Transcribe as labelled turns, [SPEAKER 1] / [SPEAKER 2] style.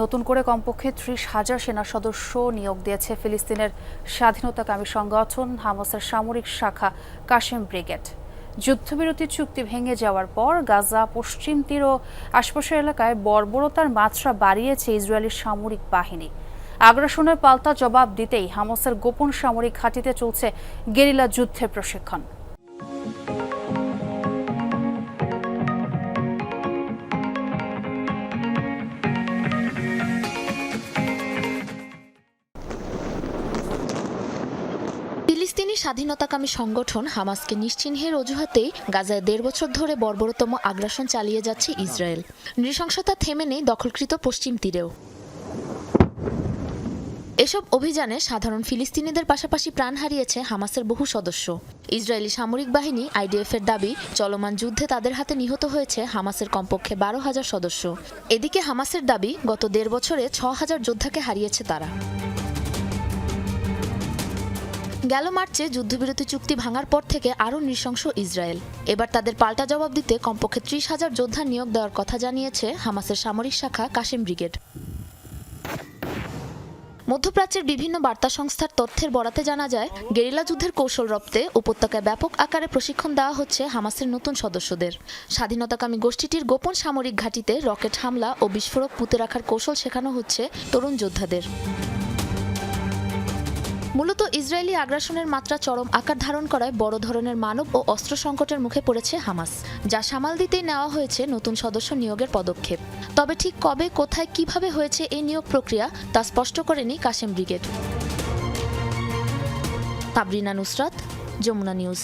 [SPEAKER 1] নতুন করে কমপক্ষে ত্রিশ হাজার সেনা সদস্য নিয়োগ দিয়েছে ফিলিস্তিনের স্বাধীনতাকামী সংগঠন হামাসের সামরিক শাখা কাশেম ব্রিগেড। যুদ্ধবিরতি চুক্তি ভেঙে যাওয়ার পর গাজা, পশ্চিম তীর ও আশপাশের এলাকায় বর্বরতার মাত্রা বাড়িয়েছে ইসরায়েলি সামরিক বাহিনী। আগ্রাসনের পাল্টা জবাব দিতেই হামাসের গোপন সামরিক ঘাঁটিতে চলছে গেরিলা যুদ্ধের প্রশিক্ষণ।
[SPEAKER 2] ফিলিস্তিনি স্বাধীনতাকামী সংগঠন হামাসকে নিশ্চিহ্নের অজুহাতেই গাজায় দেড় বছর ধরে বর্বরতম আগ্রাসন চালিয়ে যাচ্ছে ইসরায়েল। নৃশংসতা থেমে নেই দখলকৃত পশ্চিম তীরেও। এসব অভিযানে সাধারণ ফিলিস্তিনিদের পাশাপাশি প্রাণ হারিয়েছে হামাসের বহু সদস্য। ইসরায়েলি সামরিক বাহিনী আইডিএফ এর দাবি, চলমান যুদ্ধে তাদের হাতে নিহত হয়েছে হামাসের কমপক্ষে বারো হাজার সদস্য। এদিকে হামাসের দাবি, গত দেড় বছরে ছ হাজার যোদ্ধাকে হারিয়েছে তারা। গেল মার্চে যুদ্ধবিরতি চুক্তি ভাঙার পর থেকে আরও নৃশংস ইসরায়েল। এবার তাদের পাল্টা জবাব দিতে কমপক্ষে ত্রিশ হাজার যোদ্ধা নিয়োগ দেওয়ার কথা জানিয়েছে হামাসের সামরিক শাখা কাশেম ব্রিগেড। মধ্যপ্রাচ্যের বিভিন্ন বার্তা সংস্থার তথ্যের বরাতে জানা যায়, গেরিলা যুদ্ধের কৌশল রপ্তে উপত্যকায় ব্যাপক আকারে প্রশিক্ষণ দেওয়া হচ্ছে হামাসের নতুন সদস্যদের। স্বাধীনতাকামী গোষ্ঠীটির গোপন সামরিক ঘাঁটিতে রকেট হামলা ও বিস্ফোরক পুঁতে রাখার কৌশল শেখানো হচ্ছে তরুণ যোদ্ধাদের। মূলত ইসরায়েলি আগ্রাসনের মাত্রা চরম আকার ধারণ করায় বড় ধরনের মানব ও অস্ত্র সংকটের মুখে পড়েছে হামাস, যা সামাল দিতেই নেওয়া হয়েছে নতুন সদস্য নিয়োগের পদক্ষেপ। তবে ঠিক কবে, কোথায়, কীভাবে হয়েছে এই নিয়োগ প্রক্রিয়া, তা স্পষ্ট করেনি কাশেম ব্রিগেড। তাবরিনা নুসরাত, যমুনা নিউজ।